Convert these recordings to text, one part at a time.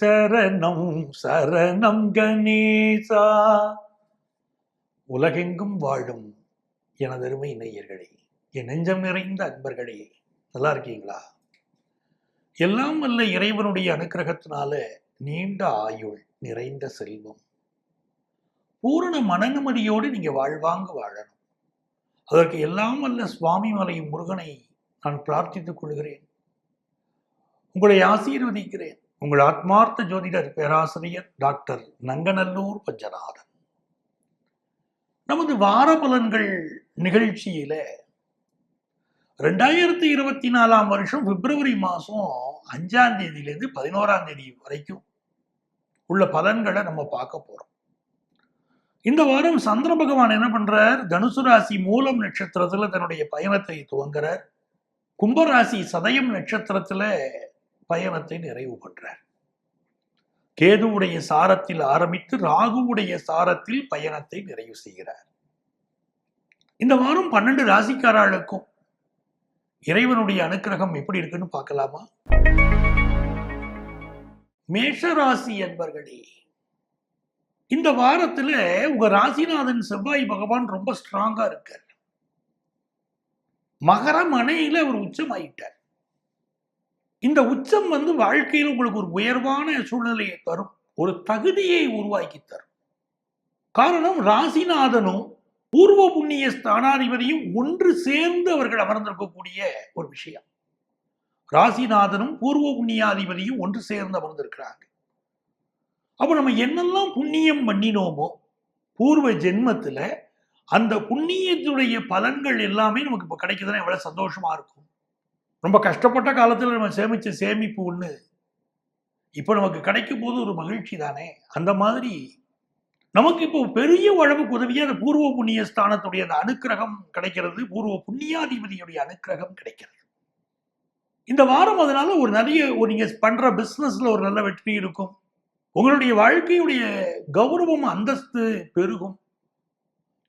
சரணம் சரணம் கணேசா. உலகெங்கும் வாழும் எனதருமை நேயர்களே என் நெஞ்சம் நிறைந்த அன்பர்களே நல்லா இருக்கீங்களா? எல்லாம் வல்ல இறைவனுடைய அனுக்கிரகத்தினால நீண்ட ஆயுள் நிறைந்த செல்வம். பூரண மனநிம்மதியோடு நீங்க வாழ்வாங்க வாழணும். அதற்கு எல்லாம் வல்ல சுவாமி மலை முருகனை நான் பிரார்த்தித்துக் கொள்கிறேன். உங்களை ஆசீர்வதிக்கிறேன். உங்கள் ஆத்மார்த்த ஜோதிடர் பேராசிரியர் டாக்டர் நங்கநல்லூர் பஞ்சநாதன். நமது வார பலன்கள் நிகழ்ச்சியில ரெண்டாயிரத்தி இருபத்தி நாலாம் வருஷம் பிப்ரவரி மாதம் அஞ்சாம் தேதியிலேருந்து பதினோராம் தேதி வரைக்கும் உள்ள பலன்களை நம்ம பார்க்க போறோம். இந்த வாரம் சந்திர பகவான் என்ன பண்றார்? தனுசு ராசி மூலம் நட்சத்திரத்துல தன்னுடைய பயணத்தை துவங்குறார். கும்பராசி சதயம் நட்சத்திரத்துல பயணத்தை நிறைவு பண்றார் கேதுவுடைய சாரத்தில் ஆரம்பித்து ராகுவுடைய சாரத்தில் பயணத்தை நிறைவு செய்கிறார். இந்த வாரம் பன்னெண்டு ராசிக்காரர்களுக்கும் இறைவனுடைய அனுக்கிரகம் எப்படி இருக்குன்னு பார்க்கலாமா? மேஷராசி என்பர்களே இந்த வாரத்துல உங்க ராசிநாதன் செவ்வாய் பகவான் ரொம்ப ஸ்ட்ராங்கா இருக்கார். மகர மனையில அவர் உச்சமாயிட்டார். இந்த உச்சம் வந்து வாழ்க்கையில் உங்களுக்கு ஒரு உயர்வான சூழ்நிலையை தரும். ஒரு தகுதியை உருவாக்கி தரும். காரணம் ராசிநாதனும் பூர்வ புண்ணிய ஸ்தானாதிபதியும் ஒன்று சேர்ந்து அவர்கள் அமர்ந்திருக்கக்கூடிய ஒரு விஷயம். ராசிநாதனும் பூர்வ புண்ணியாதிபதியும் ஒன்று சேர்ந்து அமர்ந்திருக்கிறாங்க. அப்போ நம்ம என்னெல்லாம் புண்ணியம் பண்ணினோமோ பூர்வ ஜென்மத்துல அந்த புண்ணியத்துடைய பலன்கள் எல்லாமே நமக்கு இப்போ கிடைக்குதுன்னா எவ்வளவு சந்தோஷமா இருக்கும். ரொம்ப கஷ்டப்பட்ட காலத்தில் நம்ம சேமித்த சேமிப்பு ஒன்று இப்போ நமக்கு கிடைக்கும் போது ஒரு மகிழ்ச்சி தானே? அந்த மாதிரி நமக்கு இப்போ பெரிய உழவுக்கு உதவியாக அந்த பூர்வ புண்ணிய ஸ்தானத்துடைய அந்த அனுக்கிரகம் கிடைக்கிறது பூர்வ புண்ணியாதிபதியுடைய அனுக்கிரகம் கிடைக்கிறது. இந்த வாரம் அதனால ஒரு நிறைய ஒரு நீங்கள் பண்ணுற பிஸ்னஸில் ஒரு நல்ல வெற்றி இருக்கும். உங்களுடைய வாழ்க்கையுடைய கௌரவம் அந்தஸ்து பெருகும்.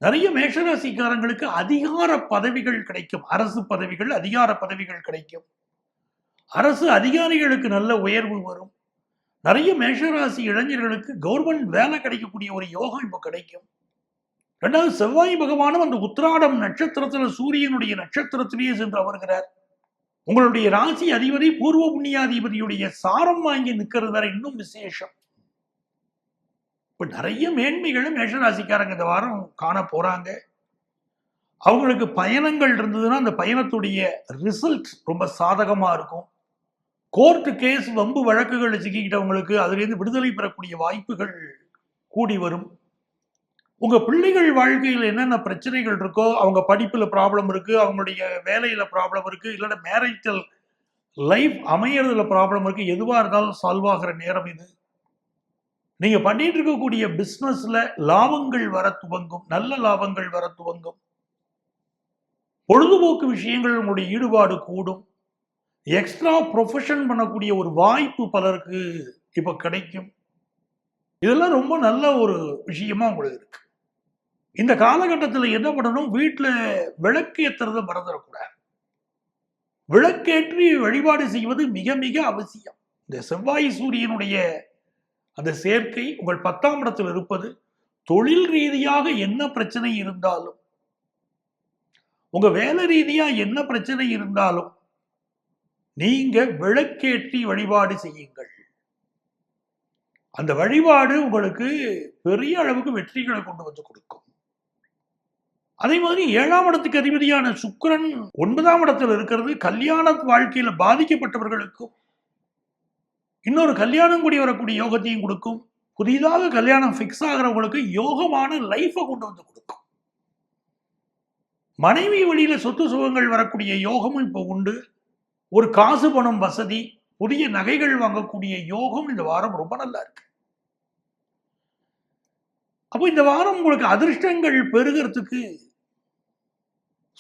நிறைய மேஷராசிக்காரங்களுக்கு அதிகார பதவிகள் கிடைக்கும். அரசு பதவிகள் அதிகார பதவிகள் கிடைக்கும். அரசு அதிகாரிகளுக்கு நல்ல உயர்வு வரும். நிறைய மேஷராசி இளைஞர்களுக்கு கவர்மெண்ட் வேலை கிடைக்கக்கூடிய ஒரு யோகம் இப்போ கிடைக்கும். ரெண்டாவது செவ்வாய் பகவானும் அந்த உத்திராடம் நட்சத்திரத்துல சூரியனுடைய நட்சத்திரத்திலேயே சென்று அமர்கிறார். உங்களுடைய ராசி அதிபதி பூர்வ புண்ணியாதிபதியுடைய சாரம் வாங்கி நிற்கிறது வேற இன்னும் விசேஷம். இப்போ நிறைய மேன்மைகளும் மேஷராசிக்காரங்க இந்த வாரம் காண போகிறாங்க அவங்களுக்கு பயணங்கள் இருந்ததுன்னா அந்த பயணத்துடைய ரிசல்ட் ரொம்ப சாதகமாக இருக்கும். கோர்ட்டு கேஸ் வம்பு வழக்குகள் சிக்கிக்கிட்டவங்களுக்கு அதுலேருந்து விடுதலை பெறக்கூடிய வாய்ப்புகள் கூடி வரும். உங்கள் பிள்ளைகள் வாழ்க்கையில் என்னென்ன பிரச்சனைகள் இருக்கோ அவங்க படிப்பில் ப்ராப்ளம் இருக்குது அவங்களுடைய வேலையில் ப்ராப்ளம் இருக்குது இல்லைன்னா மேரேஜல் லைஃப் அமையறதுல ப்ராப்ளம் இருக்குது எதுவாக இருந்தாலும் சால்வ் ஆகிற நேரம் இது. நீங்க பண்ணிட்டு இருக்கக்கூடிய பிசினஸ்ல லாபங்கள் வர துவங்கும் நல்ல லாபங்கள் வர துவங்கும். பொழுதுபோக்கு விஷயங்கள் உங்களுடைய ஈடுபாடு கூடும். எக்ஸ்ட்ரா ப்ரொஃபஷன் பண்ணக்கூடிய ஒரு வாய்ப்பு பலருக்கு இப்ப கிடைக்கும். இதெல்லாம் ரொம்ப நல்ல ஒரு விஷயமா உங்களுக்கு இருக்கு. இந்த காலகட்டத்தில் என்ன பண்ணணும்? வீட்டில் விளக்கு ஏத்துறதை மறந்துடக்கூடாது. விளக்கேற்றி வழிபாடு செய்வது மிக மிக அவசியம். இந்த செவ்வாய் சூரியனுடைய அந்த சேர்க்கை உங்கள் பத்தாம் இடத்தில் இருப்பது தொழில் ரீதியாக என்ன பிரச்சனை இருந்தாலும் உங்க வேலை ரீதியா என்ன பிரச்சனை இருந்தாலும் நீங்க விளக்கேற்றி வழிபாடு செய்யுங்கள். அந்த வழிபாடு உங்களுக்கு பெரிய அளவுக்கு வெற்றிகளை கொண்டு வந்து கொடுக்கும். அதே மாதிரி ஏழாம் இடத்துக்கு அதிபதியான சுக்கரன் ஒன்பதாம் இடத்துல இருக்கிறது. கல்யாண வாழ்க்கையில பாதிக்கப்பட்டவர்களுக்கும் இன்னொரு கல்யாணம் கூடி வரக்கூடிய யோகத்தையும் கொடுக்கும். புதிதாக கல்யாணம் ஃபிக்ஸ் ஆகிறவங்களுக்கு யோகமான லைஃபை கொண்டு வந்து கொடுக்கும். மனைவி வழியில சொத்து சுகங்கள் வரக்கூடிய யோகமும் இப்போ உண்டு. ஒரு காசு பணம் வசதி புதிய நகைகள் வாங்கக்கூடிய யோகம் இந்த வாரம் ரொம்ப நல்லா இருக்கு. அப்போ இந்த வாரம் உங்களுக்கு அதிர்ஷ்டங்கள் பெருகிறதுக்கு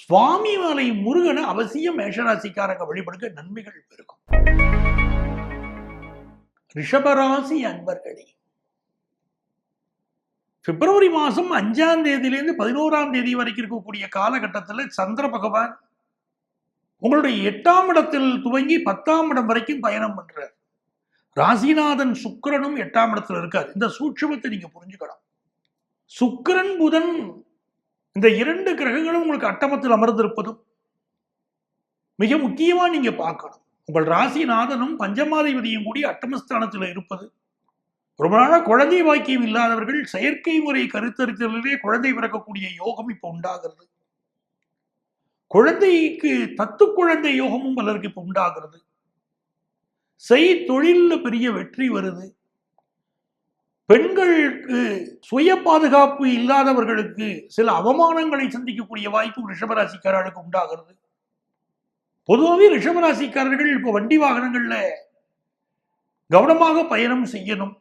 சுவாமி மலை முருகனை அவசியம் மேஷராசிக்காரங்க வழிபடுக்க நன்மைகள் பெருகும். ரிஷபராசி அன்பர்களே பிப்ரவரி மாதம் அஞ்சாம் தேதியிலேருந்து பதினோராம் தேதி வரைக்கும் இருக்கக்கூடிய காலகட்டத்தில் சந்திர பகவான் உங்களுடைய எட்டாம் இடத்தில் துவங்கி பத்தாம் இடம் வரைக்கும் பயணம் பண்ணுறார் ராசிநாதன் சுக்கிரனும் எட்டாம் இடத்துல இருக்கார். இந்த சூட்சுமத்தை நீங்க புரிஞ்சுக்கணும். சுக்கரன் புதன் இந்த இரண்டு கிரகங்களும் உங்களுக்கு அட்டமத்தில் அமர்ந்திருப்பதும் மிக முக்கியமா நீங்க பார்க்கணும். உங்கள் ராசிநாதனும் பஞ்சமாதிபதியும் கூடி அட்டமஸ்தானத்தில் இருப்பது. ரொம்ப நாளாக குழந்தை வாக்கியம் இல்லாதவர்கள் செயற்கை முறை கருத்தரித்தலிலே குழந்தை பிறக்கக்கூடிய யோகம் இப்ப உண்டாகிறது. குழந்தைக்கு தத்து குழந்தை யோகமும் பலருக்கு இப்ப உண்டாகிறது. செய் தொழிலில் பெரிய வெற்றி வருது. பெண்களுக்கு சுய பாதுகாப்பு இல்லாதவர்களுக்கு சில அவமானங்களை சந்திக்கக்கூடிய வாய்ப்பு ரிஷபராசிக்காரர்களுக்கு உண்டாகிறது. பொதுவாகவே ரிஷபராசிக்காரர்கள் இப்போ வண்டி வாகனங்களில் கவனமாக பயணம் செய்யணும்.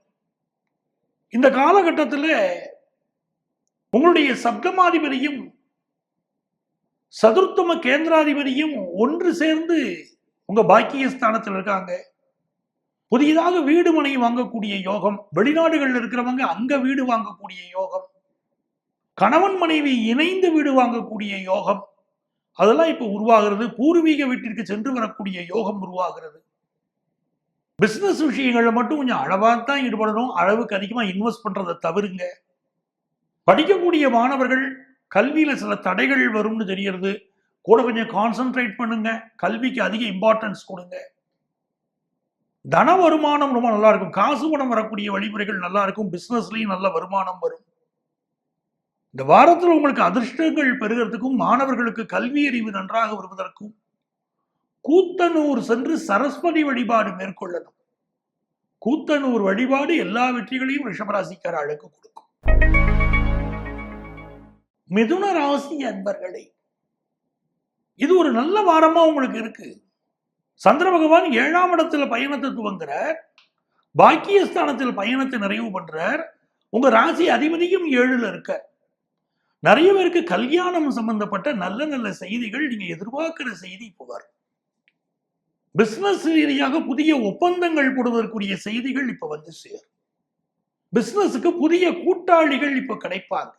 இந்த காலகட்டத்தில் உங்களுடைய சப்தமாதிபதியும் சதுர்த்தம கேந்திராதிபதியும் ஒன்று சேர்ந்து உங்க பாக்கியஸ்தானத்தில் இருக்காங்க. புதியதாக வீடு மனை வாங்கக்கூடிய யோகம் வெளிநாடுகளில் இருக்கிறவங்க அங்க வீடு வாங்கக்கூடிய யோகம் கணவன் மனைவி இணைந்து வீடு வாங்கக்கூடிய யோகம் அதெல்லாம் இப்போ உருவாகிறது பூர்வீக வீட்டிற்கு சென்று வரக்கூடிய யோகம் உருவாகிறது. பிஸ்னஸ் விஷயங்களில் மட்டும் கொஞ்சம் அளவாக தான் ஈடுபடணும். அளவுக்கு அதிகமாக இன்வெஸ்ட் பண்றதை தவிருங்க. படிக்கக்கூடிய மாணவர்கள் கல்வியில சில தடைகள் வரும்னு தெரியறது கூட கொஞ்சம் கான்சென்ட்ரேட் பண்ணுங்க. கல்விக்கு அதிக இம்பார்ட்டன்ஸ் கொடுங்க. தன வருமானம் ரொம்ப நல்லா இருக்கும். காசு பணம் வரக்கூடிய வழிமுறைகள் நல்லா இருக்கும். பிஸ்னஸ்லையும் நல்ல வருமானம் வரும். இந்த வாரத்தில் உங்களுக்கு அதிர்ஷ்டங்கள் பெறுகிறதுக்கும் மாணவர்களுக்கு கல்வி அறிவு நன்றாக வருவதற்கும் கூத்தனூர் சென்று சரஸ்வதி வழிபாடு மேற்கொள்ளணும். கூத்தனூர் வழிபாடு எல்லா வெற்றிகளையும் ரிஷபராசிக்கார அழகு கொடுக்கும். மிதுன ராசி அன்பர்களே இது ஒரு நல்ல வாரமா உங்களுக்கு இருக்கு. சந்திர பகவான் ஏழாம் இடத்துல பயணத்தை துவங்குறார். பாக்கியஸ்தானத்தில் பயணத்தை நிறைவு பண்றார். உங்க ராசி அதிபதியும் ஏழுல இருக்க நிறைய பேருக்கு கல்யாணம் சம்பந்தப்பட்ட நல்ல நல்ல செய்திகள் நீங்க எதிர்பார்க்கிற செய்தி இப்போ வரும் பிசினஸ் ரீதியாக புதிய ஒப்பந்தங்கள் போடுவதற்குரிய செய்திகள் இப்ப வந்து சேரும். பிசினஸுக்கு புதிய கூட்டாளிகள் இப்ப கிடைப்பாங்க.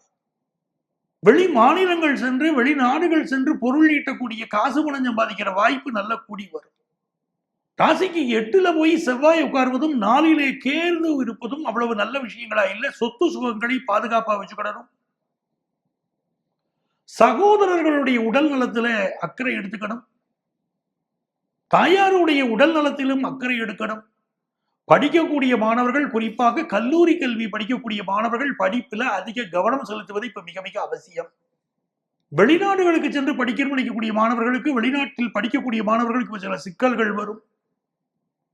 வெளி மாநிலங்கள் சென்று வெளிநாடுகள் சென்று பொருள் ஈட்டக்கூடிய காசு பணம் சம்பாதிக்கிற வாய்ப்பு நல்ல கூடி வரும். ராசிக்கு எட்டுல போய் செவ்வாய் உட்கார்வதும் நாளிலே கேர்ந்து இருப்பதும் அவ்வளவு நல்ல விஷயங்களா இல்லை? சொத்து சுகங்களை பாதுகாப்பா வச்சுக்கிடணும். சகோதரர்களுடைய உடல் நலத்துல அக்கறை எடுத்துக்கணும். தாயாருடைய உடல் நலத்திலும் அக்கறை எடுக்கணும். படிக்கக்கூடிய மாணவர்கள் குறிப்பாக கல்லூரி கல்வி படிக்கக்கூடிய மாணவர்கள் படிப்புல அதிக கவனம் செலுத்துவது இப்ப மிக மிக அவசியம். வெளிநாடுகளுக்கு சென்று படிக்கணும் நினைக்கக்கூடிய மாணவர்களுக்கு வெளிநாட்டில் படிக்கக்கூடிய மாணவர்களுக்கு சில சிக்கல்கள் வரும்.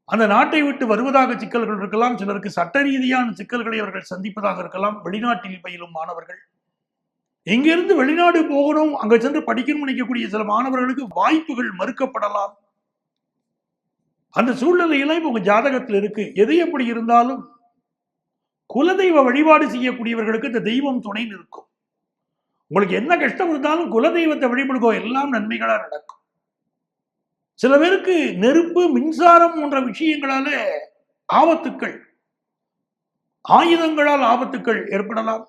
அந்த நாட்டை விட்டு வருவதாக சிக்கல்கள் இருக்கலாம். சிலருக்கு சட்ட ரீதியான சிக்கல்களை அவர்கள் சந்திப்பதாக இருக்கலாம். வெளிநாட்டில் பயிலும் மாணவர்கள். இங்கிருந்து வெளிநாடு போகணும் அங்க சென்று படிக்கணும் நினைக்கக்கூடிய சில மாணவர்களுக்கு வாய்ப்புகள் மறுக்கப்படலாம். அந்த சூழ்நிலையில இப்ப உங்க ஜாதகத்தில் இருக்கு. எது எப்படி இருந்தாலும் குலதெய்வ வழிபாடு செய்யக்கூடியவர்களுக்கு இந்த தெய்வம் துணை நிற்கும். உங்களுக்கு என்ன கஷ்டம் இருந்தாலும் குலதெய்வத்தை வழிபடுகோ எல்லாம் நன்மைகளா நடக்கும். சில பேருக்கு நெருப்பு மின்சாரம் போன்ற விஷயங்களால ஆபத்துக்கள் ஆயுதங்களால் ஆபத்துக்கள் ஏற்படலாம்.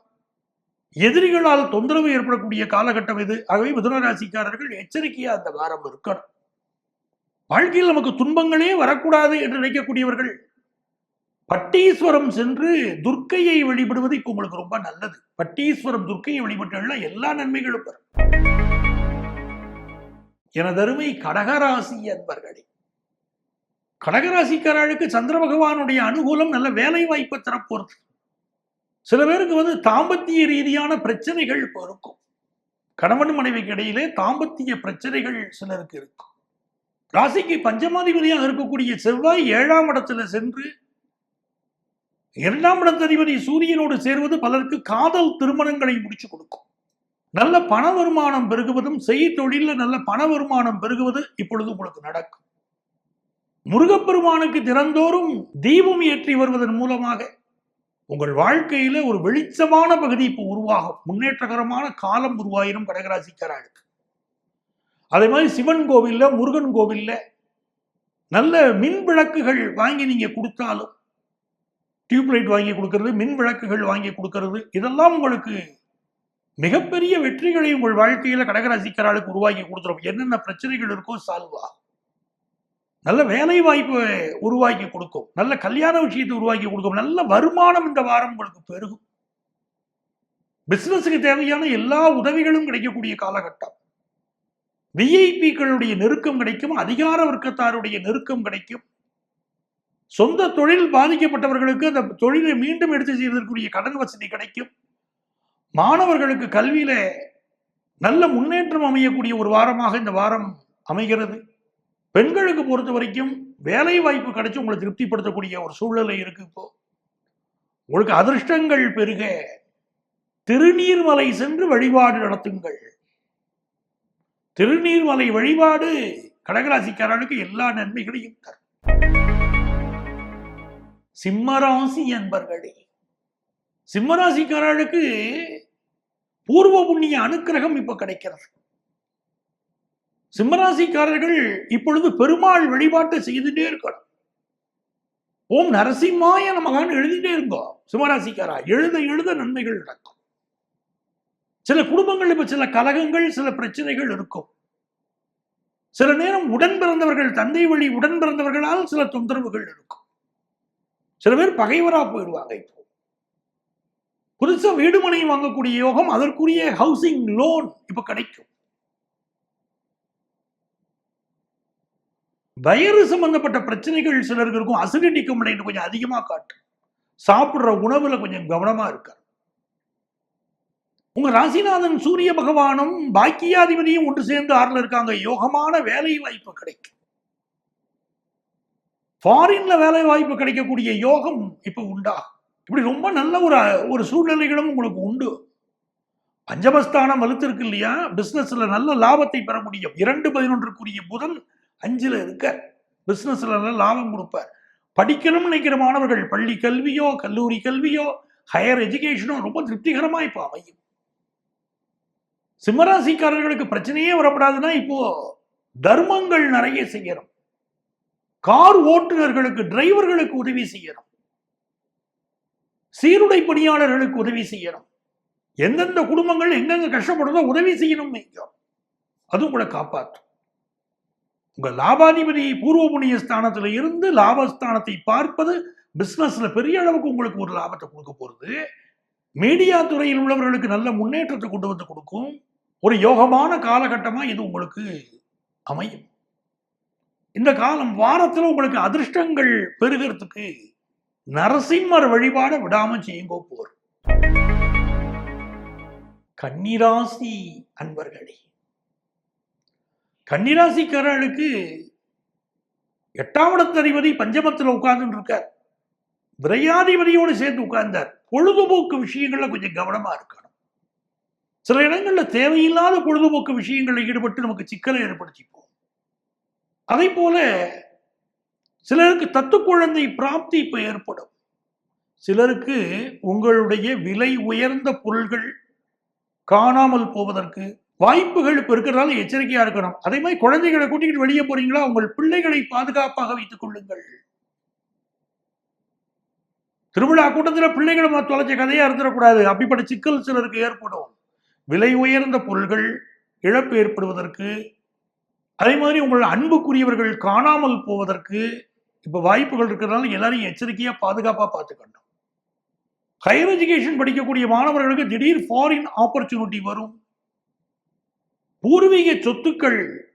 எதிரிகளால் தொந்தரவு ஏற்படக்கூடிய காலகட்டம் இது. ஆகவே மிதுன ராசிக்காரர்கள் எச்சரிக்கையா அந்த வாரம் இருக்கணும். வாழ்க்கையில் நமக்கு துன்பங்களே வரக்கூடாது என்று நினைக்கக்கூடியவர்கள் பட்டீஸ்வரம் சென்று துர்க்கையை வழிபடுவது இப்போ உங்களுக்கு ரொம்ப நல்லது. பட்டீஸ்வரம் துர்க்கையை வழிபட்டா எல்லா நன்மைகளும் வரும். எனதருமை கடகராசி என்பர்களே கடகராசிக்காரர்களுக்கு சந்திர பகவானுடைய அனுகூலம் நல்ல வேலை வாய்ப்பை தரப்போறது. சில பேருக்கு வந்து தாம்பத்திய ரீதியான பிரச்சனைகள் இப்போ இருக்கும். கணவன் மனைவிக்கு இடையிலே தாம்பத்திய பிரச்சனைகள் சிலருக்கு இருக்கும். ராசிக்கு பஞ்சமாதிபதியாக இருக்கக்கூடிய செவ்வாய் ஏழாம் இடத்துல சென்று இரண்டாம் இடத்ததிபதி சூரியனோடு சேர்வது பலருக்கு காதல் திருமணங்களை முடிச்சு கொடுக்கும். நல்ல பண வருமானம் பெருகுவதும் செய் நல்ல பண வருமானம் பெருகுவது இப்பொழுது உங்களுக்கு நடக்கும். முருகப்பெருமானுக்கு திறந்தோறும் தீபம் ஏற்றி வருவதன் மூலமாக உங்கள் வாழ்க்கையில ஒரு வெளிச்சமான பகுதி இப்போ உருவாகும். முன்னேற்றகரமான காலம் உருவாயிரும் கடகராசிக்காரர்களுக்கு. அதே மாதிரி சிவன் கோவில்ல முருகன் கோவில்ல நல்ல மின் விளக்குகள் வாங்கி நீங்க கொடுத்தாலும் டியூப்லைட் வாங்கி கொடுக்கறது மின் விளக்குகள் வாங்கி கொடுக்கறது இதெல்லாம் உங்களுக்கு மிகப்பெரிய வெற்றிகளை உங்கள் வாழ்க்கையில கடகராசிக்காரர்களுக்கு உருவாக்கி கொடுத்துரும். என்னென்ன பிரச்சனைகள் இருக்கோ சால்வ். ஆகும் நல்ல வேலை வாய்ப்பு உருவாக்கி கொடுக்கும். நல்ல கல்யாண விஷயத்தை உருவாக்கி கொடுக்கும். நல்ல வருமானம் இந்த வாரம் உங்களுக்கு பெருகும். பிசினஸுக்கு தேவையான எல்லா உதவிகளும் கிடைக்கக்கூடிய காலகட்டம். விஐபிக்களுடைய நெருக்கம் கிடைக்கும். அதிகார வர்க்கத்தாருடைய நெருக்கம் கிடைக்கும். சொந்த தொழில் பாதிக்கப்பட்டவர்களுக்கு அந்த தொழிலை மீண்டும் எடுத்து செய்வதற்குரிய கடன் வசதி கிடைக்கும். மாணவர்களுக்கு கல்வியில நல்ல முன்னேற்றம் அமையக்கூடிய ஒரு வாரமாக இந்த வாரம் அமைகிறது. பெண்களுக்கு பொறுத்த வரைக்கும் வேலை வாய்ப்பு கிடைச்சி உங்களை திருப்திப்படுத்தக்கூடிய ஒரு சூழ்நிலை இருக்கு இப்போ. உங்களுக்கு அதிர்ஷ்டங்கள் பெருக. திருநீர்மலை சென்று வழிபாடு நடத்துங்கள். திருநீர்மலை வழிபாடு கடகராசிக்காரனுக்கு எல்லா நன்மைகளையும் தரும். சிம்மராசி என்பர்களே சிம்மராசிக்காரனுக்கு பூர்வ புண்ணிய அனுக்கிரகம் இப்ப கிடைக்கிறது. சிம்மராசிக்காரர்கள் இப்பொழுது பெருமாள் வழிபாட்டை செய்துட்டே இருக்கணும் ஓம் நரசிம்மாய நமகான்னு எழுதிட்டே இருந்தோம் சிம்மராசிக்காரா எழுத எழுத நன்மைகள் நடக்கும். சில குடும்பங்கள் இப்ப சில கலகங்கள் சில பிரச்சனைகள் இருக்கும். சில நேரம் உடன் பிறந்தவர்கள் தந்தை வழி உடன் பிறந்தவர்களால் சில தொந்தரவுகள் இருக்கும். சில பேர் பகைவரா போயிடுவாங்க இப்போ. புதுசா வீடுமனை வாங்கக்கூடிய யோகம் அதற்குரிய ஹவுசிங் லோன் இப்ப கிடைக்கும். வயிறு சம்பந்தப்பட்ட பிரச்சனைகள் சிலருக்கு இருக்கும். அசிடிட்டி கம்ப்ளைண்ட் கொஞ்சம் அதிகமா காட்டும் சாப்பிடுற உணவுல கொஞ்சம் கவனமா இருக்காரு உங்க ராசிநாதன் சூரிய பகவானும் பாக்கியாதிபதியும் ஒன்று சேர்ந்து ஆறுல இருக்காங்க. யோகமான வேலை வாய்ப்பு கிடைக்கும். ஃபாரின்ல வேலை வாய்ப்பு கிடைக்கக்கூடிய யோகம் இப்ப உண்டா? இப்படி ரொம்ப நல்ல ஒரு ஒரு சூழ்நிலைகளும் உங்களுக்கு உண்டு. பஞ்சமஸ்தானம் வலுத்திருக்கு இல்லையா? பிசினஸ்ல நல்ல லாபத்தை பெற முடியும். இரண்டு பதினொன்றுக்குரிய புதன் அஞ்சுல இருக்க. பிசினஸ்ல லாபம் கொடுப்பார். படிக்கணும்னு நினைக்கிற மாணவர்கள் பள்ளி கல்வியோ கல்லூரி கல்வியோ ஹையர் எஜுகேஷனோ ரொம்ப திருப்திகரமா இப்போ அமையும். சிம்மராசிக்காரர்களுக்கு பிரச்சனையே வரப்படாதுன்னா இப்போ தர்மங்கள் நிறைய செய்யணும். கார் ஓட்டுநர்களுக்கு டிரைவர்களுக்கு உதவி செய்யணும். சீருடை பணியாளர்களுக்கு உதவி செய்யணும். எந்தெந்த குடும்பங்கள் எங்கெங்க கஷ்டப்படுறதோ உதவி செய்யணும் அதுவும் கூட காப்பாற்றும். உங்க லாபாதிபதி பூர்வ புண்ணிய ஸ்தானத்துல இருந்து லாபஸ்தானத்தை பார்ப்பது பிசினஸ்ல பெரிய அளவுக்கு உங்களுக்கு ஒரு லாபத்தை கொடுக்க போறது. மீடியா துறையில் உள்ளவர்களுக்கு நல்ல முன்னேற்றத்தை கொண்டு வந்து கொடுக்கும். ஒரு யோகமான காலகட்டமா இது உங்களுக்கு அமையும். இந்த காலம் வாரத்துல உங்களுக்கு அதிர்ஷ்டங்கள் பெருகிறதுக்கு நரசிம்மர் வழிபாட விடாமல் செய்யுங்கோ போர். கன்னிராசி அன்பர்களே கன்னிராசிக்காரர்களுக்கு எட்டாம் இடத்ததிபதி பஞ்சமத்தில் உட்கார்ந்துட்டு இருக்கார் விரையாதிபதியோடு சேர்ந்து உட்கார்ந்தார். பொழுதுபோக்கு விஷயங்கள்ல கொஞ்சம் கவனமா இருக்கணும். சில இடங்களில் தேவையில்லாத பொழுதுபோக்கு விஷயங்களில் ஈடுபட்டு நமக்கு சிக்கலை ஏற்படுத்திப்போம். அதே போல சிலருக்கு தத்து குழந்தை பிராப்தி இப்போ ஏற்படும். சிலருக்கு உங்களுடைய விலை உயர்ந்த பொருள்கள் காணாமல் போவதற்கு வாய்ப்புகள் இப்ப இருக்கிறதால எச்சரிக்கையா இருக்கணும். அதே மாதிரி குழந்தைகளை கூட்டிகிட்டு வெளியே போறீங்களா? உங்கள் பிள்ளைகளை பாதுகாப்பாக வைத்துக் கொள்ளுங்கள். திருவிழா கூட்டத்தில் பிள்ளைகளை தொலைச்ச கதையா இருந்துடக்கூடாது. அப்படிப்பட்ட சிக்கல் சிலருக்கு ஏற்படும். விலை உயர்ந்த பொருள்கள் இழப்பு ஏற்படுவதற்கு அதே மாதிரி உங்கள் அன்புக்குரியவர்கள் காணாமல் போவதற்கு இப்ப வாய்ப்புகள் இருக்கிறதுனால எல்லாரையும் எச்சரிக்கையா பாதுகாப்பா பார்த்துக்கணும். ஹையர் எஜுகேஷன் படிக்கக்கூடிய மாணவர்களுக்கு திடீர் ஃபாரின் ஆப்பர்ச்சுனிட்டி வரும். பூர்வீக சொத்துக்கள்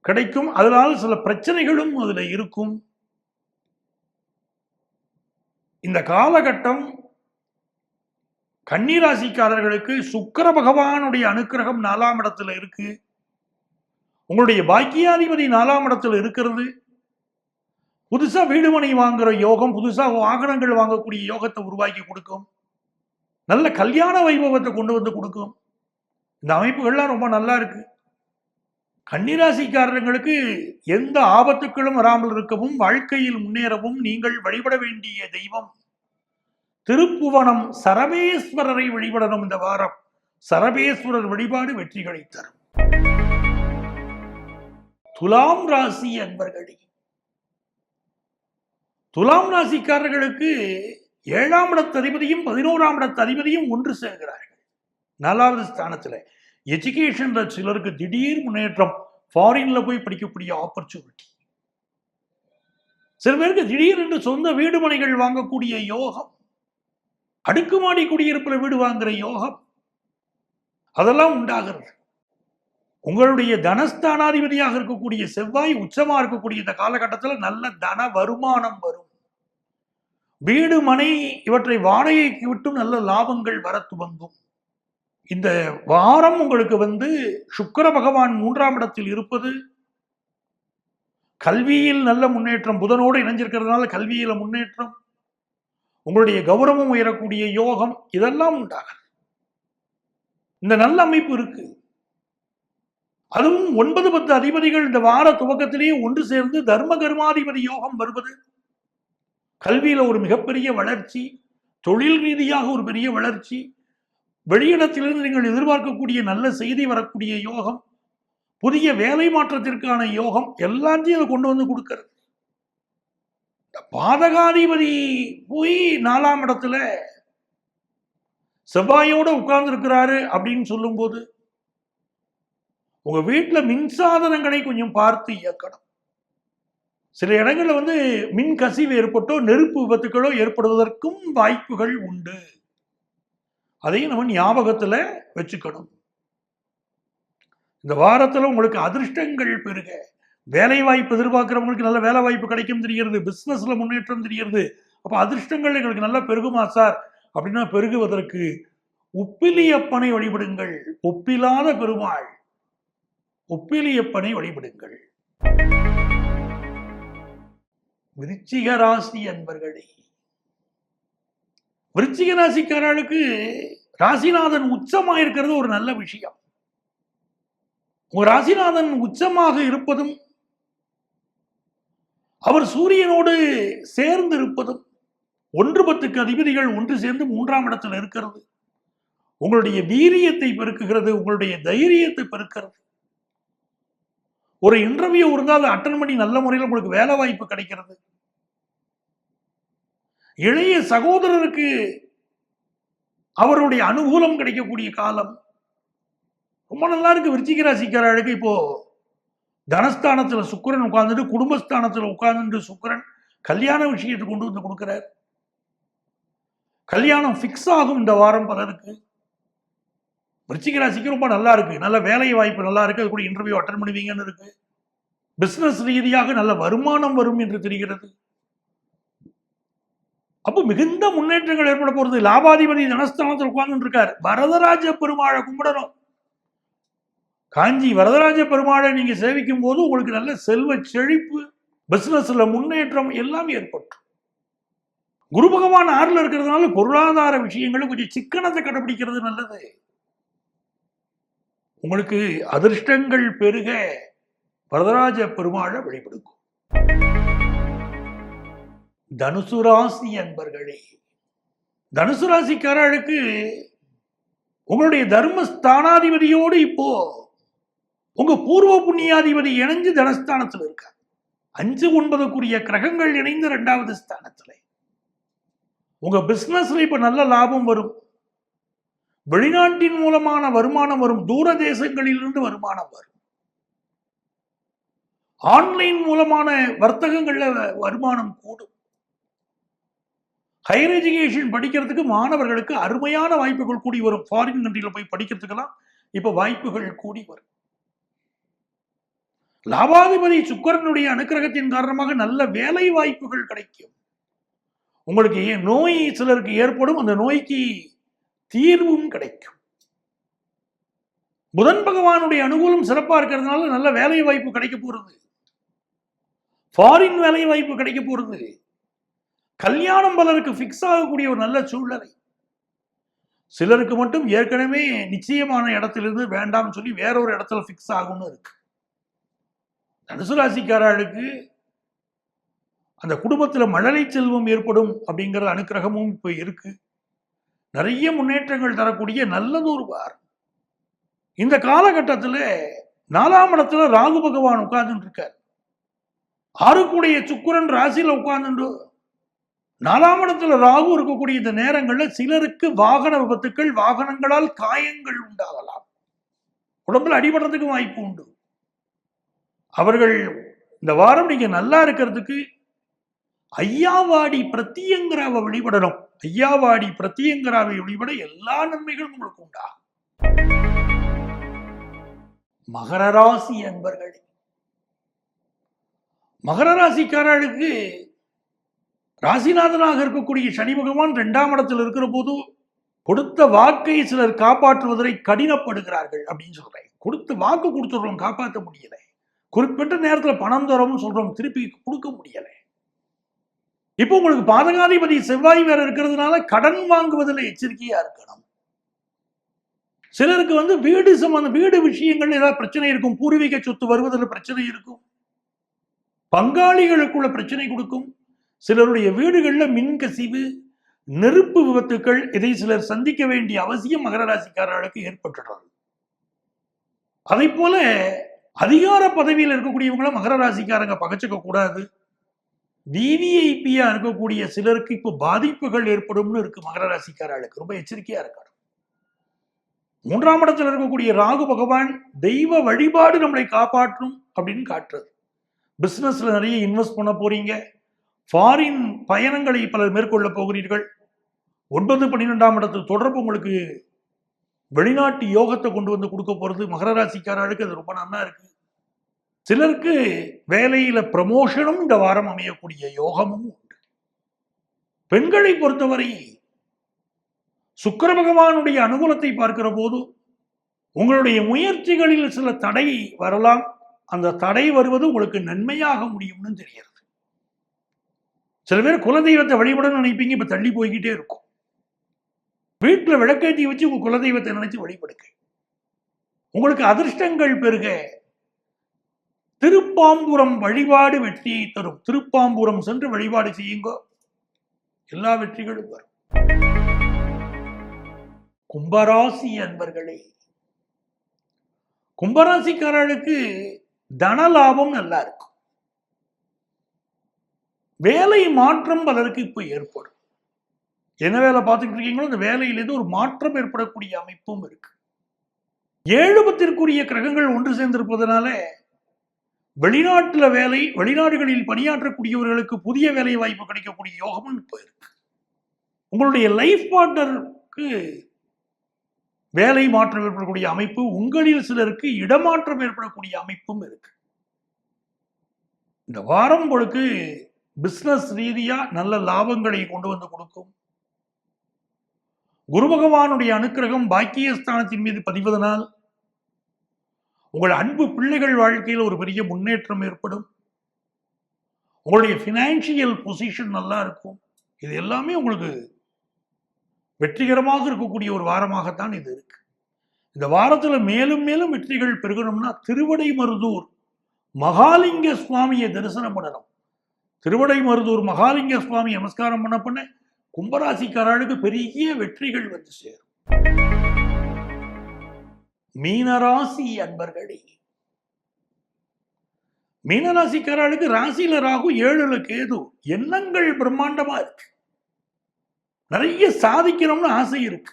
கிடைக்கும். அதனால் சில பிரச்சனைகளும் அதில் இருக்கும். இந்த காலகட்டம் கன்னிராசிக்காரர்களுக்கு சுக்கர பகவானுடைய அனுக்கிரகம் நாலாம் இடத்துல இருக்கு. உங்களுடைய பாக்கியாதிபதி நாலாம் இடத்துல இருக்கிறது. புதுசா வீடுமனை வாங்குற யோகம் புதுசா வாகனங்கள் வாங்கக்கூடிய யோகத்தை உருவாக்கி கொடுக்கும். நல்ல கல்யாண வைபவத்தை கொண்டு வந்து கொடுக்கும். இந்த அமைப்புகள்லாம் ரொம்ப நல்லா இருக்கு. கன்னிராசிக்காரர்களுக்கு எந்த ஆபத்துக்களும் வராமல் இருக்கவும் வாழ்க்கையில் முன்னேறவும் நீங்கள் வழிபட வேண்டிய தெய்வம். திருப்புவனம் சரபேஸ்வரரை வழிபடணும் இந்த வாரம். சரபேஸ்வரர் வழிபாடு வெற்றிகளை தரும். துலாம் ராசி அன்பர்களே துலாம் ராசிக்காரர்களுக்கு ஏழாம் இடத்து அதிபதியும் பதினோராம் இடத்து அதிபதியும் ஒன்று சேர்கிறார்கள். நாலாவது ஸ்தானத்துல. எஜுகேஷன்ல சிலருக்கு திடீர் முன்னேற்றம் ஃபாரின்ல போய் படிக்கக்கூடிய ஆப்பர்ச்சுனிட்டி சில பேருக்கு திடீரென்று சொந்த வீடு மனைகள் வாங்கக்கூடிய யோகம் அடுக்குமாடி குடியிருப்பில் வீடு வாங்குற யோகம் அதெல்லாம் உண்டாகிறது. உங்களுடைய தனஸ்தானாதிபதியாக இருக்கக்கூடிய செவ்வாய் உச்சமா இருக்கக்கூடிய இந்த காலகட்டத்தில் நல்ல தன வருமானம் வரும். வீடு மனை இவற்றை வாடகைக்கு விட்டும் நல்ல லாபங்கள் வர துவங்கும். இந்த வாரம் உங்களுக்கு வந்து சுக்கர பகவான் மூன்றாம் இடத்தில் இருப்பது கல்வியில் நல்ல முன்னேற்றம் புதனோடு இணைஞ்சிருக்கிறதுனால கல்வியில முன்னேற்றம் உங்களுடைய கௌரவம் உயரக்கூடிய யோகம் இதெல்லாம் உண்டாகும் இந்த நல்ல அமைப்பு இருக்கு. அதுவும் ஒன்பது பத்து அதிபதிகள் இந்த வார துவக்கத்திலேயே ஒன்று சேர்ந்து தர்ம கர்மாதிபதி யோகம் வருவது கல்வியில ஒரு மிகப்பெரிய வளர்ச்சி தொழில் ரீதியாக ஒரு பெரிய வளர்ச்சி வெளியிடத்திலிருந்து நீங்கள் எதிர்பார்க்கக்கூடிய நல்ல செய்தி வரக்கூடிய யோகம் புதிய வேலை மாற்றத்திற்கான யோகம் எல்லாத்தையும் அதை கொண்டு வந்து கொடுக்கறது. பாதகாதிபதி போய் நாலாம் இடத்துல செவ்வாயோட உட்கார்ந்து இருக்கிறாரு அப்படின்னு சொல்லும்போது உங்க வீட்டில் மின்சாதனங்களை கொஞ்சம் பார்த்து இயக்கணும். சில இடங்களில் வந்து மின் கசிவு ஏற்பட்டோ நெருப்பு விபத்துக்களோ ஏற்படுவதற்கும் வாய்ப்புகள் உண்டு. அதையும் நம்ம ஞாபகத்துல வச்சுக்கணும். இந்த வாரத்துல உங்களுக்கு அதிர்ஷ்டங்கள் பெருக. வேலை வாய்ப்பு எதிர்பார்க்குறவங்களுக்கு நல்ல வேலை வாய்ப்பு கிடைக்கும் தெரிகிறது. பிசினஸ்ல முன்னேற்றம் தெரிகிறது. அப்போ அதிர்ஷ்டங்கள் எங்களுக்கு நல்லா பெருகுமா சார்? அப்படின்னா பெருகுவதற்கு உப்பிலியப்பனை வழிபடுங்கள். ஒப்பிலாத பெருமாள் ஒப்பிலியப்பனை வழிபடுங்கள். விருச்சிக ராசி அன்பர்களே விருச்சிக ராசிக்காரர்களுக்கு ராசிநாதன் உச்சமா இருக்கிறது ஒரு நல்ல விஷயம். உங்க ராசிநாதன் உச்சமாக இருப்பதும் அவர் சூரியனோடு சேர்ந்து இருப்பதும் ஒன்று பத்துக்கு அதிபதிகள் ஒன்று சேர்ந்து மூன்றாம் இடத்தில் இருக்கிறது. உங்களுடைய வீரியத்தை பெருக்குகிறது உங்களுடைய தைரியத்தை பெருக்கிறது. ஒரு இன்டர்வியூ இருந்தால் அதை அட்டன் பண்ணி நல்ல முறையில் உங்களுக்கு வேலை வாய்ப்பு கிடைக்கிறது. இளைய சகோதரருக்கு அவருடைய அனுகூலம் கிடைக்கக்கூடிய காலம். ரொம்ப நல்லா இருக்கு. விருச்சிக ராசிக்காரர்களுக்கு இப்போ தனஸ்தானத்துல சுக்கிரன் உட்கார்ந்துட்டு குடும்பஸ்தானத்துல உட்கார்ந்துட்டு சுக்கிரன் கல்யாண விஷயத்தை கொண்டு வந்து கொடுக்கிறார். கல்யாணம் ஃபிக்ஸ் ஆகும் இந்த வாரம் பலருக்கு. விருச்சிக ராசிக்கு ரொம்ப நல்லா இருக்கு. நல்ல வேலை வாய்ப்பு நல்லா இருக்கு. அது கூட இன்டர்வியூ அட்டன் பண்ணுவீங்கன்னு இருக்கு. பிசினஸ் ரீதியாக நல்ல வருமானம் வரும் என்று தெரிகிறது. அப்போ மிகுந்த முன்னேற்றங்கள் ஏற்பட போகிறது லாபாதிபதி தனஸ்தானத்தில் உட்கார்ந்து இருக்கார் வரதராஜ பெருமாளை கும்பிடணும். காஞ்சி வரதராஜ பெருமாளை நீங்க சேவிக்கும் போது உங்களுக்கு நல்ல செல்வ செழிப்பு பிசினஸ்ல முன்னேற்றம் எல்லாம் ஏற்பட்டு குரு பகவான் ஆறில் இருக்கிறதுனால பொருளாதார விஷயங்களை கொஞ்சம் சிக்கனத்தை கடைபிடிக்கிறது நல்லது. உங்களுக்கு அதிர்ஷ்டங்கள் பெருக வரதராஜ பெருமாளை வழிபடுக்கும் தனுசு ராசி அன்பர்களே தனுசு ராசிக்காரர்களுக்கு உங்களுடைய தர்ம ஸ்தானாதிபதியோடு இப்போ உங்க பூர்வ புண்ணியாதிபதி இணைஞ்சு தனஸ்தானத்தில் இருக்கார். அஞ்சு ஒன்பதுக்குரிய கிரகங்கள் இணைந்து இரண்டாவது ஸ்தானத்தில். உங்க பிசினஸ்ல இப்ப நல்ல லாபம் வரும். வெளிநாட்டின் மூலமான வருமானம் வரும். தூர தேசங்களிலிருந்து வருமானம் வரும். ஆன்லைன் மூலமான வர்த்தகங்கள்ல வருமானம் கூடும். ஹையர் எஜுகேஷன் படிக்கிறதுக்கு மாணவர்களுக்கு அருமையான வாய்ப்புகள் கூடி வரும். ஃபாரின் கண்ட்ரியில் போய் படிக்கிறதுக்கெல்லாம் இப்போ வாய்ப்புகள் கூடி வரும். லாபாதிபதி சுக்கரனுடைய அனுக்கிரகத்தின் காரணமாக நல்ல வேலை வாய்ப்புகள் கிடைக்கும். உங்களுக்கு நோய் சிலருக்கு ஏற்படும்? அந்த நோய்க்கு தீர்வும் கிடைக்கும். புதன் பகவானுடைய அனுகூலம் சிறப்பா இருக்கிறதுனால நல்ல வேலை வாய்ப்பு கிடைக்க போறது. ஃபாரின் வேலை வாய்ப்பு கிடைக்க போறது. கல்யாணம் பலருக்கு ஃபிக்ஸ் ஆகக்கூடிய ஒரு நல்ல சூழ்நிலை. சிலருக்கு மட்டும் ஏற்கனவே நிச்சயமான இடத்திலிருந்து வேண்டாம்னு சொல்லி வேற ஒரு இடத்துல ஃபிக்ஸ் ஆகும்னு இருக்கு. தனுசு ராசிக்காரர்களுக்கு அந்த குடும்பத்தில் மழலை செல்வம் ஏற்படும் அப்படிங்கிற அனுக்கிரகமும் இப்போ இருக்கு. நிறைய முன்னேற்றங்கள் தரக்கூடிய நல்லதொரு வாரம். இந்த காலகட்டத்தில் நாலாம் இடத்துல ராகு பகவான் உட்கார்ந்துட்டு இருக்கார். ஆறுக்குடைய சுக்குரன் ராசியில் உட்கார்ந்துட்டு நாலாம் இடத்துல ராகு இருக்கக்கூடிய இந்த நேரங்கள்ல சிலருக்கு வாகன விபத்துக்கள் வாகனங்களால் காயங்கள் உண்டாகலாம். உடம்புல அடிபடுறதுக்கு வாய்ப்பு உண்டு. அவர்கள் இந்த வாரம் நீங்க நல்லா இருக்கிறதுக்கு ஐயாவாடி பிரத்தியங்கராவை வழிபடணும். ஐயாவாடி பிரத்தியங்கராவை வழிபட எல்லா நன்மைகளும் உங்களுக்கு உண்டா? மகர ராசி அன்பர்களே மகர ராசிக்காரர்களுக்கு ராசிநாதனாக இருக்கக்கூடிய சனி பகவான் இரண்டாம் இடத்தில் இருக்கிற போது கொடுத்த வாக்கை சிலர் காப்பாற்றுவதை கடினப்படுகிறார்கள் அப்படின்னு சொல்றேன். கொடுத்து வாக்கு கொடுத்துடுறோம் காப்பாற்ற முடியல. குறிப்பிட்ட நேரத்தில் பணம் தரோம்னு சொல்றோம் திருப்பி கொடுக்க முடியல. இப்போ உங்களுக்கு பாதகாதிபதி செவ்வாய் வேற இருக்கிறதுனால கடன் வாங்குவதில் எச்சரிக்கையா இருக்கணும். சிலருக்கு வந்து வீடு சம்பந்த வீடு விஷயங்கள் ஏதாவது பிரச்சனை இருக்கும். பூர்வீக சொத்து வருவதில் பிரச்சனை இருக்கும். பங்காளிகளுக்குள்ள பிரச்சனை கொடுக்கும். சிலருடைய வீடுகளில் மின்கசிவு நெருப்பு விபத்துக்கள் இதை சிலர் சந்திக்க வேண்டிய அவசியம் மகர ராசிக்காரர்களுக்கு ஏற்பட்டுள்ளது. அதை போல அதிகார பதவியில் இருக்கக்கூடியவங்களும் மகர ராசிக்காரங்க பகச்சுக்க கூடாது. விவிஐபியா இருக்கக்கூடிய சிலருக்கு இப்போ பாதிப்புகள் ஏற்படும்னு இருக்கு மகர ராசிக்காரர்களுக்கு. ரொம்ப எச்சரிக்கையா இருக்கணும். மூன்றாம் இடத்துல இருக்கக்கூடிய ராகு பகவான் தெய்வ வழிபாடு நம்மளை காப்பாற்றும் அப்படின்னு காட்டுறது. பிசினஸ்ல நிறைய இன்வெஸ்ட் பண்ண போறீங்க. ஃபாரின் பயணங்களை பலர் மேற்கொள்ள போகிறீர்கள். ஒன்பது பன்னிரெண்டாம் இடத்து தொடர்பு உங்களுக்கு வெளிநாட்டு யோகத்தை கொண்டு வந்து கொடுக்க போகிறது மகர ராசிக்காரர்களுக்கு அது ரொம்ப நல்லா இருக்கு. சிலருக்கு வேலையில ப்ரமோஷனும் இந்த வாரம் அமையக்கூடிய யோகமும் உண்டு. பெண்களை பொறுத்தவரை சுக்கர பகவானுடைய அனுகூலத்தை பார்க்கிற போது உங்களுடைய முயற்சிகளில் சில தடை வரலாம். அந்த தடை வருவது உங்களுக்கு நன்மையாக முடியும்னு தெரிகிறது. சில பேர் குலதெய்வத்தை வழிபடணும்னு நினைப்பீங்க இப்ப தள்ளி போய்கிட்டே இருக்கும். வீட்டுல விளக்கேற்றி வச்சு உங்க குலதெய்வத்தை நினைச்சு வழிபடுங்க. உங்களுக்கு அதிர்ஷ்டங்கள் பெருக. திருப்பாம்புரம் வழிபாடு வெற்றியை தரும். திருப்பாம்புரம் சென்று வழிபாடு செய்யுங்க. எல்லா வெற்றிகளும் வரும். கும்பராசி அன்பர்களே கும்பராசிக்காரர்களுக்கு தன லாபம் நல்லா இருக்கும். வேலை மாற்றம் பலருக்கு இப்போ ஏற்படும். என்ன வேலை பார்த்துக்கிட்டு இருக்கீங்களோ அந்த வேலையிலிருந்து ஒரு மாற்றம் ஏற்படக்கூடிய அமைப்பும் இருக்கு. ஏழுபத்திற்குரிய கிரகங்கள் ஒன்று சேர்ந்திருப்பதனால வெளிநாட்டுல வேலை வெளிநாடுகளில் பணியாற்றக்கூடியவர்களுக்கு புதிய வேலை வாய்ப்பு கிடைக்கக்கூடிய யோகமும் இப்போ இருக்கு. உங்களுடைய லைஃப் பார்ட்னருக்கு வேலை மாற்றம் ஏற்படக்கூடிய அமைப்பு உங்களில் சிலருக்கு இடமாற்றம் ஏற்படக்கூடிய அமைப்பும் இருக்கு. இந்த வாரம் உங்களுக்கு பிஸ்னஸ் ரீதியாக நல்ல லாபங்களை கொண்டு வந்து கொடுக்கும். குரு பகவானுடைய அனுக்கிரகம் பாக்கியஸ்தானத்தின் மீது பதிவதனால் உங்கள் அன்பு பிள்ளைகள் வாழ்க்கையில் ஒரு பெரிய முன்னேற்றம் ஏற்படும். உங்களுடைய ஃபினான்ஷியல் பொசிஷன் நல்லா இருக்கும். இது எல்லாமே உங்களுக்கு வெற்றிகரமாக இருக்கக்கூடிய ஒரு வாரமாகத்தான் இது இருக்கு. இந்த வாரத்தில் மேலும் மேலும் வெற்றிகள் பெருகணும்னா திருவடை மருதூர் மகாலிங்க சுவாமியை தரிசனம் பண்ணணும். திருவடை மருதூர் மகாலிங்க சுவாமி நமஸ்காரம் பண்ண பண்ண கும்பராசிக்காரர்களுக்கு பெரிய வெற்றிகள் வந்து சேரும். மீனராசி அன்பர்களே மீனராசிக்காரர்களுக்கு ராசியில ராகு ஏழுல கேது எண்ணங்கள் பிரம்மாண்டமா இருக்கு. நிறைய சாதிக்கணும்னு ஆசை இருக்கு.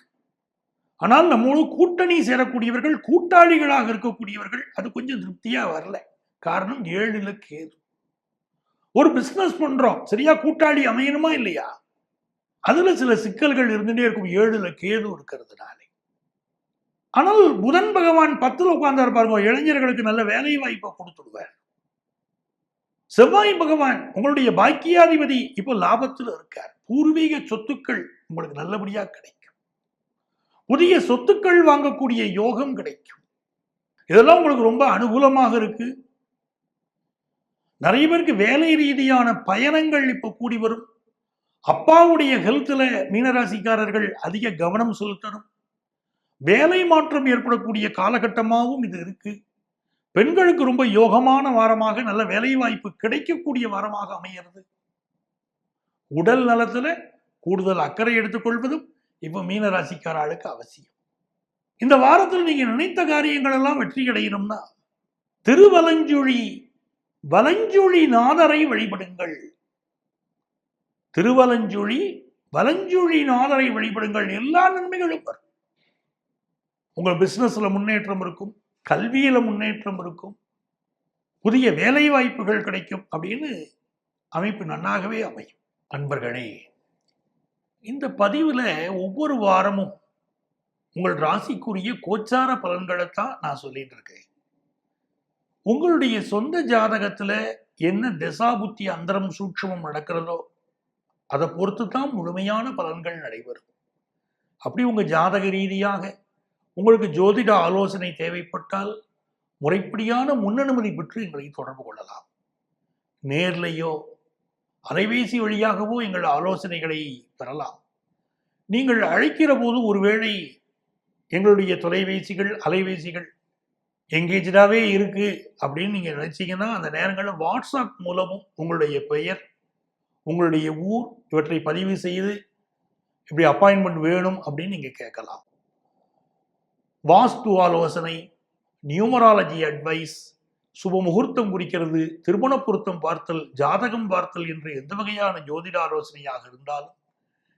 ஆனால் நம்மோடு கூட்டணி சேரக்கூடியவர்கள் கூட்டாளிகளாக இருக்கக்கூடியவர்கள் அது கொஞ்சம் திருப்தியா வரல. காரணம் ஏழுல கேது. ஒரு பிஸ்னஸ் பண்றோம். சரியா? கூட்டாளி அமையணுமா இல்லையா? அதுல சில சிக்கல்கள் இருந்துகிட்டே இருக்கும். ஏழுல கேது இருக்கிறதுனால. ஆனால் புதன் பகவான் பத்துல உட்கார்ந்தார் பாருங்க. இளைஞர்களுக்கு நல்ல வேலை வாய்ப்பை கொடுத்துடுவார். செவ்வாய் பகவான் உங்களுடைய பாக்கியாதிபதி இப்போ லாபத்தில் இருக்கார். பூர்வீக சொத்துக்கள் உங்களுக்கு நல்லபடியா கிடைக்கும். புதிய சொத்துக்கள் வாங்கக்கூடிய யோகம் கிடைக்கும். இதெல்லாம் உங்களுக்கு ரொம்ப அனுகூலமாக இருக்கு. நிறைய பேருக்கு வேலை ரீதியான பயணங்கள் இப்போ கூடி வரும். அப்பாவுடைய ஹெல்த்தில் மீனராசிக்காரர்கள் அதிக கவனம் செலுத்தணும். வேலை மாற்றம் ஏற்படக்கூடிய காலகட்டமாகவும் இது இருக்கு. பெண்களுக்கு ரொம்ப யோகமான வாரமாக நல்ல வேலை வாய்ப்பு கிடைக்கக்கூடிய வாரமாக அமைகிறது உடல் நலத்துல கூடுதல் அக்கறை எடுத்துக்கொள்வதும் இப்போ மீனராசிக்கார ஆளுக்கு அவசியம். இந்த வாரத்தில் நீங்க நினைத்த காரியங்கள் எல்லாம் வெற்றி அடையணும்னா திருவலஞ்சுழி வலஞ்சுழி நாதரை வழிபடுங்கள். திருவலஞ்சுழி வலஞ்சுழி நாதரை வழிபடுங்கள். எல்லா நன்மைகளும் வரும். உங்கள் பிசினஸ்ல முன்னேற்றம் இருக்கும். கல்வியில முன்னேற்றம் இருக்கும். புதிய வேலை வாய்ப்புகள் கிடைக்கும் அப்படின்னு அமைப்பு நன்னாகவே அமையும். அன்பர்களே இந்த பதிவில் ஒவ்வொரு வாரமும் உங்கள் ராசிக்குரிய கோச்சார பலன்களைத்தான் நான் சொல்லிட்டு இருக்கேன். உங்களுடைய சொந்த ஜாதகத்தில் என்ன திசாபுத்தி அந்தரம் சூட்சமம் நடக்கிறதோ அதை பொறுத்து தான் முழுமையான பலன்கள் நடைபெறும். அப்படி உங்கள் ஜாதக ரீதியாக உங்களுக்கு ஜோதிட ஆலோசனை தேவைப்பட்டால் முறைப்படியான முன்னனுமதி பெற்று எங்களை தொடர்பு கொள்ளலாம். நேர்லையோ அலைபேசி வழியாகவோ எங்கள் ஆலோசனைகளை பெறலாம். நீங்கள் அழைக்கிற போது ஒருவேளை எங்களுடைய தொலைபேசிகள் அலைபேசிகள் எங்கேஜாகவே இருக்குது அப்படின்னு நீங்கள் நினச்சிங்கன்னா அந்த நேரங்களில் வாட்ஸ்அப் மூலமும் உங்களுடைய பெயர் உங்களுடைய ஊர் இவற்றை பதிவு செய்து இப்படி அப்பாயின்மெண்ட் வேணும் அப்படின்னு நீங்கள் கேட்கலாம். வாஸ்து ஆலோசனை நியூமராலஜி அட்வைஸ் சுப முகூர்த்தம் குறிக்கிறது திருமண பொருத்தம் பார்த்தல் ஜாதகம் பார்த்தல் என்று எந்த வகையான ஜோதிட ஆலோசனையாக இருந்தாலும்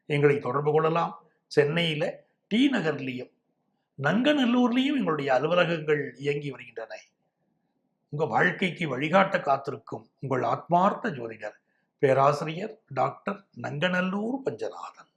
எங்களை தொடர்பு கொள்ளலாம். சென்னையில் டி நகர்லையும் நங்கநல்லூர்லேயும் எங்களுடைய அலுவலகங்கள் இயங்கி வருகின்றன. உங்க வாழ்க்கைக்கு வழிகாட்ட காத்திருக்கும் உங்கள் ஆத்மார்த்த ஜோதிடர் பேராசிரியர் டாக்டர் நங்கநல்லூர் பஞ்சநாதன்.